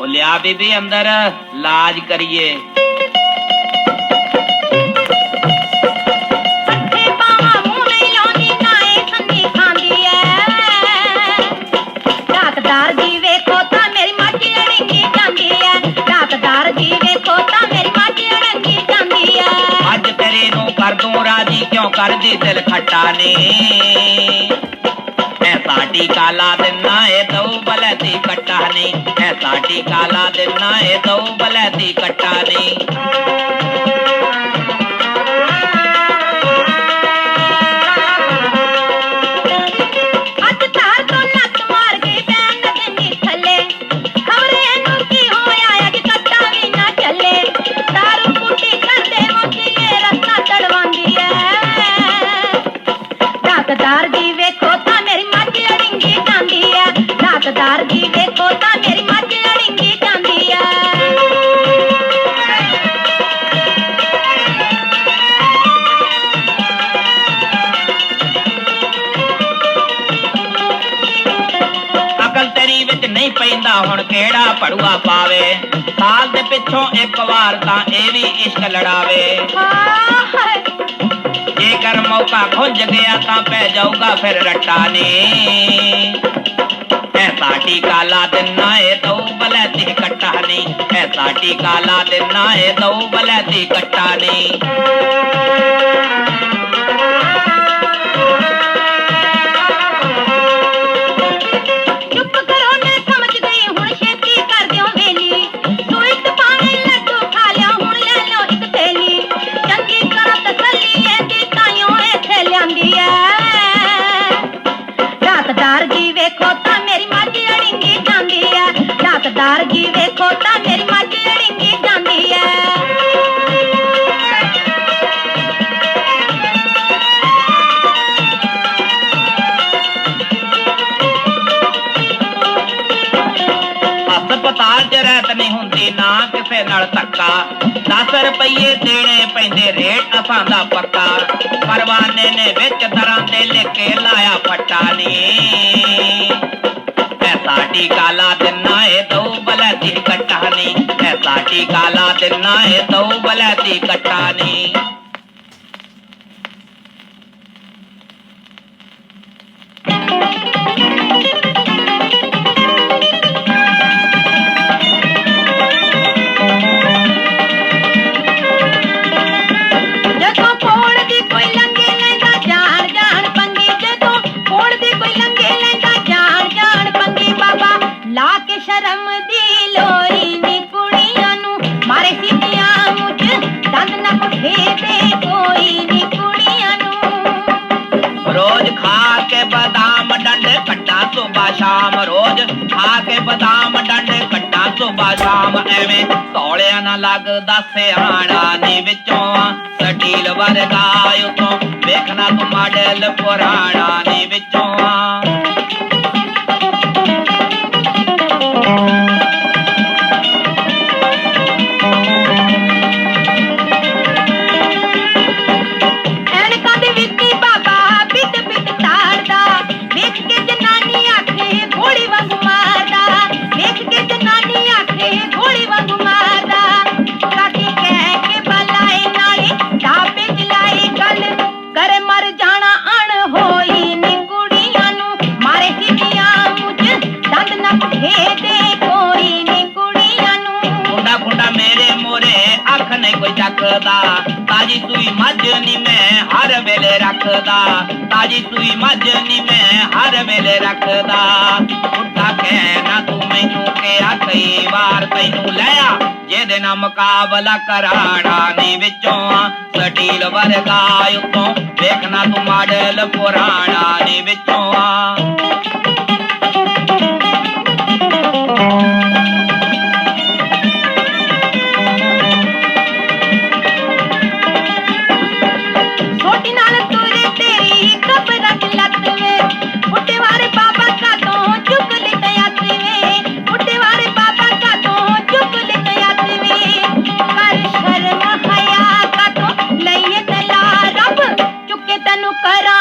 ਉਹ ਲਿਆ ਬੀਬੀ ਅੰਦਰ ਲਾਜ ਕਰੀਏ। ਪੱਠੇ ਪਾਵਾਂ ਮੂੰਹ ਨਹੀਂ ਲਾਉਂਦੀ ਨਾ ਇਹ ਸੰਨੀ ਖਾਂਦੀ ਐ। ਰਾਤਦਾਰ ਜੀ ਵੇਖੋ ਤਾਂ ਮੇਰੀ ਮੱਝ ਅੜੰਗੀ ਜਾਂਦੀ ਐ। ਰਾਤਦਾਰ ਜੀ ਵੇਖੋ ਤਾਂ ਮੇਰੀ ਮੱਝ ਅੜੰਗੀ ਜਾਂਦੀ ਐ। ਅੱਜ ਤੇਰੇ ਨੂੰ ਕਰ ਦੂੰ ਰਾਜੀ ਕਿਉਂ ਕਰਦੀ ਦਿਲ ਖੱਟਾ ਨੇ? ਐਸਾ ਕਾਲਾ ਲਾ ਦੇਣਾ ਏ ਦਊ ਬਲੈਤੀ ਕੱਟਾ ਨਹੀਂ ਐਸਾ ਟੀਕਾ ਲਾ ਦੇਣਾ ਏ ਦਊ ਬਲੈਤੀ ਕੱਟਾ ਨਹੀਂ ਰਾਤਦਾਰ ਜੀ ਵੇਖੋ ਤਾਂ ਮੇਰੀ ਮੱਝ ਅੜਿੰਗੀ ਜਾਂਦੀ ਐ ਅਕਲ ਤੇਰੀ ਵਿੱਚ ਨਹੀਂ ਪੈਂਦਾ ਹੁਣ ਕਿਹੜਾ ਪੜੂਆ ਪਾਵੇ ਸਾਲ ਦੇ ਪਿੱਛੋਂ ਇੱਕ ਵਾਰ ਤਾਂ ਇਹ ਵੀ ਇਸ਼ਕ ਲੜਾਵੇ ਹਾਏ ਜੇਕਰ ਮੌਕਾ ਖੁੰਝ ਗਿਆ ਤਾਂ ਪੈ ਜਾਊਗਾ ਫਿਰ ਰੱਟਾ ਨੇ। ਐਸਾ ਟੀਕਾ ਲਾ ਦਿੰਨਾ ਏ ਦਊ ਬਲੈਤੀ ਕੱਟਾ ਨਹੀਂ ਐਸਾ ਟੀਕਾ ਲਾ ਦੇਣਾ ਏ ਦਊ ਬਲੈਤੀ ਕੱਟਾ ਨਹੀਂ ਵੇਖੋ ਤਾਂ ਮੇਰੀ ਮੱਝ ਅੜਿੰਗੀ ਜਾਂਦੀ ਐ। ਰਾਤਦਾਰ ਜੀ ਵੇਖੋ ਤਾਂ ਮੇਰੀ ਮੱਝ ਅੜਿੰਗੀ ਜਾਂਦੀ ਐ। ਹਸਪਤਾਲ 'ਚ ਰਹਿਤ ਨਹੀਂ ਹੁੰਦੀ, ਨਾ ਕਿਸੇ ਨਾਲ ਧੱਕਾ। 10 ਰੁਪਏ ਦੇਣੇ ਪੈਂਦੇ, ਰੇਟ ਅਸਾਂ ਦਾ ਪੱਕਾ। ਪਰਵਾਨੇ ਨੇ ਵਿੱਚ ਦਰਾਂ ਦੇ ਲਿਖ ਕੇ ਲਾਇਆ ਫੱਟਾ ਨੀ। ਐਸਾ ਟੀਕਾ ਲਾ ਦੇਣਾ ਏ ਦਊ ਬਲੈਤੀ ਕੱਟਾ ਨੀ। ਐਸਾ ਟੀਕਾ ਲਾ ਦੇਣਾ ਏ ਦਊ ਸ਼ਾਮ, ਰੋਜ਼ ਖਾ ਕੇ ਬਦਾਮ ਡੰਡੇ ਕੱਟਾ ਸੁਬਾ ਸ਼ਾਮ। ਐਵੇਂ ਤੌਲਿਆ ਨਾ ਲੱਗਦਾ ਸਿਆਣਾ ਨੀ ਵਿੱਚੋਂ। ਆ ਸਟੀਲ ਵਰਗਾ ਉਤੋਂ ਵੇਖਣਾ ਤੂੰ ਮਾਡਲ ਪੁਰਾਣਾ ਨੀ ਵਿੱਚੋਂ। ਚੱਕਦਾ। ਤਾਜੀ ਸੂਈ ਮੱਝ ਨੀ ਮੈਂ ਹਰ ਵੇਲੇ ਰੱਖਦਾ। ਤਾਜੀ ਸੂਈ ਮੱਝ ਨੀ ਮੈਂ ਹਰ ਵੇਲੇ ਰੱਖਦਾ। ਉੱਠਾ ਕਹਿ ਤੂੰ ਮੈਨੂੰ ਕਿਹਾ ਕਈ ਵਾਰ, ਤੈਨੂੰ ਲਿਆ ਜਿਹਦੇ ਨਾਲ ਮੁਕਾਬਲਾ ਕਰਾਣਾ ਨੀ ਵਿੱਚੋਂ। ਸਟੀਲ ਵਰਗਾ ਉਤੋਂ ਵੇਖਣਾ ਤੂੰ ਮਾਡਲ ਪੁਰਾਣਾ ਨੀ ਵਿੱਚੋਂ। ਕਰਾਂ।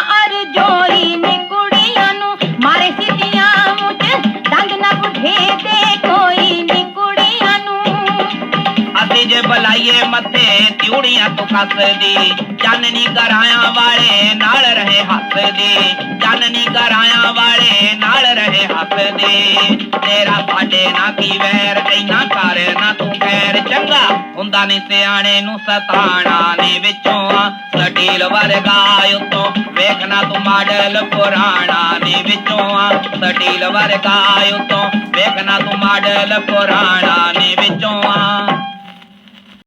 ਲਾਈਏ ਮੱਥੇ, ਤਿਉੜੀਆਂ ਤੋਂ ਕੱਸਦੀ ਚਾਨਣੀ ਘਰਾਇਆਂ ਵਾਲੇ ਨਾਲ ਰਹੇ ਹੱਸਦੇ। ਚਾਨਣੀ ਘਰਾਇਆਂ ਵਾਲੇ ਨਾਲ ਰਹੇ ਹੱਸਦੇ। ਤੇਰਾ ਸਾਡੇ ਨਾ ਕੀ ਵੈਰ ਐਨਾ ਕਰ ਨਾ ਤੂੰ ਖੈਰ। ਚੰਗਾ ਹੁੰਦਾ ਨਹੀਂ ਸਿਆਣੇ ਨੂੰ ਸਤਾਣਾ ਨੇ ਵਿੱਚੋਂ। ਆ ਸਟੀਲ ਵਰਗਾ ਉਤੋਂ ਵੇਖਣਾ ਤੂੰ ਮਾਡਲ ਪੁਰਾਣਾ ਨੇ ਵਿੱਚੋਂ। ਆ ਸਟੀਲ ਵਰਗਾ ਉਤੋਂ ਵੇਖਣਾ ਤੂੰ ਮਾਡਲ ਪੁਰਾਣਾ ਨੇ ਵਿੱਚੋਂ। ਆ